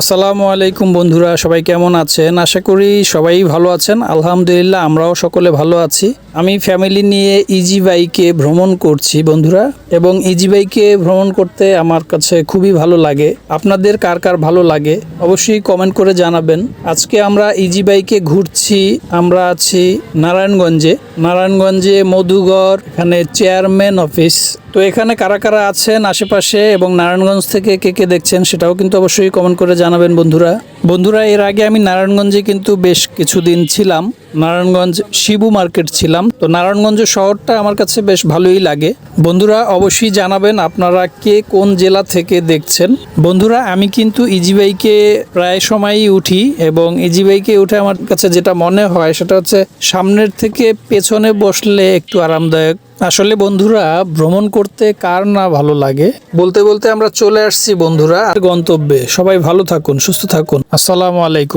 আসসালামু আলাইকুম বন্ধুরা, সবাই কেমন আছেন? আশা করি সবাই ভালো আছেন। আলহামদুলিল্লাহ, আমরাও সকলে ভালো আছি। আমি ফ্যামিলি নিয়ে ইজি বাইকে ভ্রমণ করছি বন্ধুরা, এবং ইজি বাইকে ভ্রমণ করতে আমার কাছে খুবই ভালো লাগে। আপনাদের কার কার ভালো লাগে, অবশ্যই কমেন্ট করে জানাবেন। আজকে আমরা ইজি বাইকে ঘুরছি, আমরা আছি নারায়ণগঞ্জে। নারায়ণগঞ্জে মধুগড়, এখানে চেয়ারম্যান অফিস তো এখানে কারা কারা আছেন আশেপাশে এবং নারায়ণগঞ্জ থেকে কে কে দেখছেন সেটাও কিন্তু অবশ্যই কমেন্ট করে জানাবেন বন্ধুরা। বন্ধুরা, এর আগে আমি নারায়ণগঞ্জে কিন্তু বেশ কিছুদিন ছিলাম। নারায়ণগঞ্জ শিবু মার্কেট ছিলাম। তো নারায়ণগঞ্জ শহরটা আমার কাছে বেশ ভালোই লাগে। বন্ধুরা, অবশ্যই জানাবেন আপনারা কে কোন জেলা থেকে দেখছেন। বন্ধুরা, আমি কিন্তু ইজিবাইকে প্রায় সময়ই উঠি এবং ইজিবাইকে উঠে আমার কাছে যেটা মনে হয়, সেটা হচ্ছে সামনের থেকে পেছনে বসলে একটু আরামদায়ক। আসলে বন্ধুরা, ভ্রমণ করতে কার না ভালো লাগে? বলতে বলতে আমরা চলে আসছি বন্ধুরা গন্তব্যে। সবাই ভালো থাকুন, সুস্থ থাকুন। আসসালামু আলাইকুম।